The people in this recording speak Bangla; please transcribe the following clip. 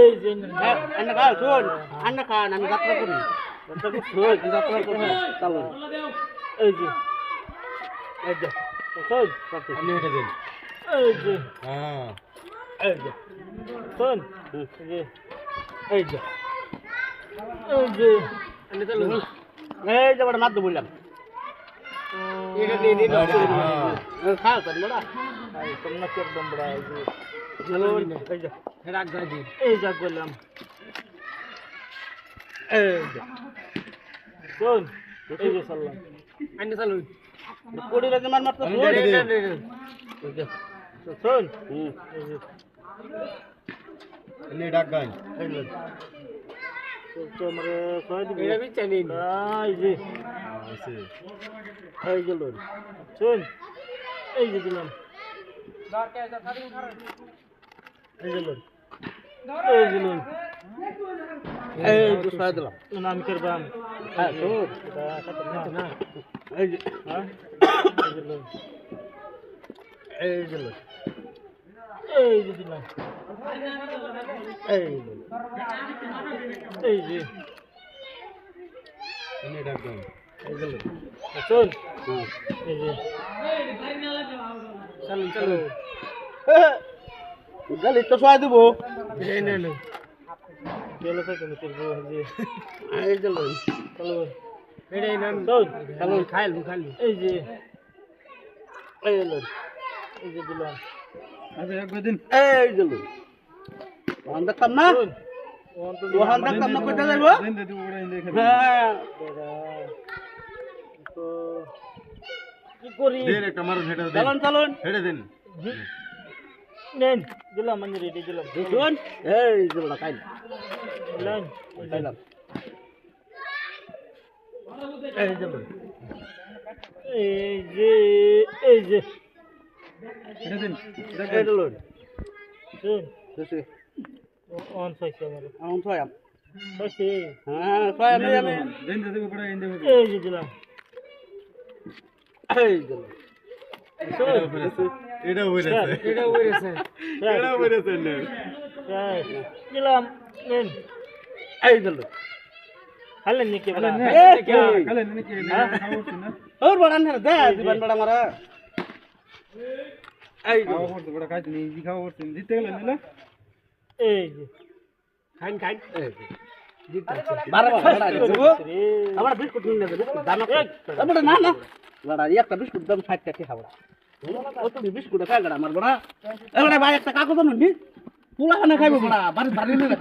হ্যাঁ শুন আন্না খান আমি যাত্রা করি যাত্রা করছি ওই, তুই যাত্রা করি চালু এই যে এই যে শোন আপনি এটা দিন এই যে হ্যাঁ এই যে শোন বললাম এটা দিয়ে দিন হ্যাঁ। খা কর বড়া তোমরা একদম বড় এই যে। করলাম এই যে শোন এই যে সাল্লাম আন্না চালু কোড়ি রাতে মার মারতো শোন। আপনি ডাক গান তোমরা কয় দিবি। এটা বিচ্ছা নিন। এই যে। আছে। এই যে শোন। এই যে দিলাম। যে নাম করবাম এই যে এই যে। দিলাম এই এই যে। আপনি ডাক গান এই যে। হুম এই যে চালু চালু গালি তো সহায় দিব এই নে নে গেলো তো তুমি যে এই লোক চলো এটাই নাম শোন চালু খাইল খাইল এই যে এই যে এই যে দিলাম আচ্ছা একবার দিন এই লোক ওখান দেখতাম না ওখান দেখতাম না কোথায় যাইব হ্যাঁ তো কি করি দিন একটা মারুন হেটা দিন চালুন চালুন হেটা দিন নেন দিলাম মানে রেডি দিলাম শুন এই লোক খাইল লাইন খাইলাম এই যে এই যে এই যে হেটা দিন লোক শুন শুছি অন সাইছে আমার আমি ছয়াম সাইছে হ্যাঁ এই আমি দিন দিদি ওরা ইন্দে খাবে এই যে দিলাম এই যে লোক এটা এটা এটা দিলাম নেন নাকি বলা ওর বড় দে দিবান বড় মারা বড় কাজ নেই জি জিতে না এই খাইন খাইন এই আমার বিস্কুট নিয়ে না না একটা বিস্কুট দাম 60 টাকা খাওয়া ও তো বিস্কুট খায় গড়া আমার বড় এবারে ভাই, একটা কাগজ নুনি পুলা খানা খাইবো বড় বাড়ি বাড়ি নিয়ে